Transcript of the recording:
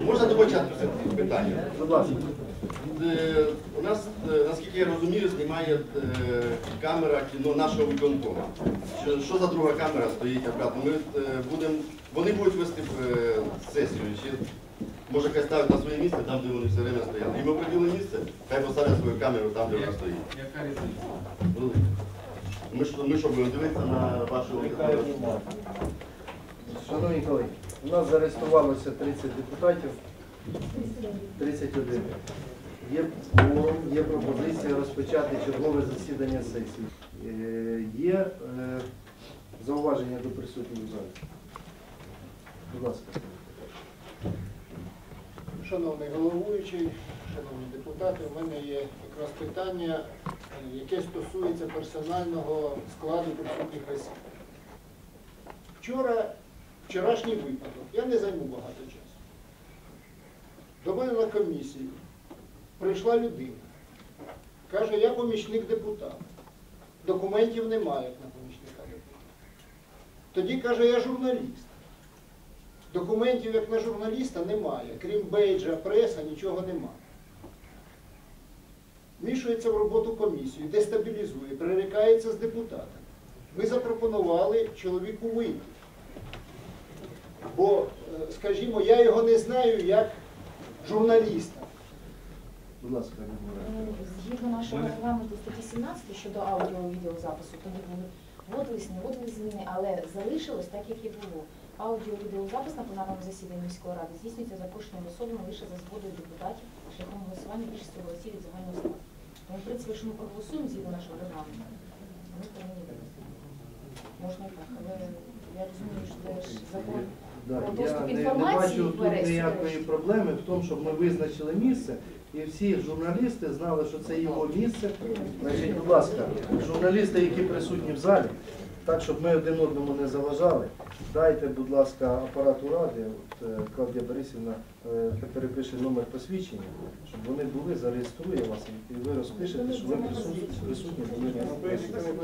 Можна до початку питання? Будь ласка. Е, У нас, е, наскільки я розумію, знімає е, камера кіно нашого виконкому. Що, за друга камера стоїть обратно? Ми будемо, вони будуть вести сесію. Чи може хай ставить на своє місце, там, де вони все время стояли. Їм оприділи місце, хай поставлять свою камеру там, де вона стоїть. Яка різниця? Ну, Ми що, ми що будемо дивитися на вашу Шановні колеги, у нас зареєструвалося 30 депутатів, 31. Є є пропозиція розпочати чергове засідання сесії. Е, Є е, зауваження до присутніх в залі. Будь ласка. Шановний головуючий, шановні депутати, у мене є якраз питання, яке стосується персонального складу присутніх осіб. Вчора, вчорашній випадок, я не займу багато часу. До мене на комісію прийшла людина. Каже, я помічник депутата. Документів немає як на помічника депутата. Тоді каже, я журналіст. Документів як на журналіста немає. Крім бейджа, преса, нічого немає. Вмішується в роботу комісії, дестабілізує, прирікається з депутатами. Ми запропонували чоловіку вийти. Бо, е, скажімо, я його не знаю як журналіста. Будь ласка. Е, Згідно нашого регламенту статті 17 щодо аудіо-відеозапису, тоді були вводились, не вводились зміни, але залишилось так, як і було. Аудіо відеозапис на пленарному засіданні міської ради здійснюється запрошеними особами лише за згодою депутатів шляхом голосування більшості голосів від загального складу. Тому, в принципі, якщо ми проголосуємо згідно нашого регламенту, ми повинні. Можна і так, але я розумію, що це ж закон Да, про я не, не бачу тут ніякої проблеми в тому, щоб ми визначили місце, і всі журналісти знали, що це його місце. Значить, будь ласка, журналісти, які присутні в залі, так, щоб ми один одному не заважали, дайте, будь ласка, апарату ради, от, е, Клавдія Борисівна е, перепише номер посвідчення, щоб вони були, зареєструє вас, і ви розпишете, що ви присутні, присутні були на засіданні.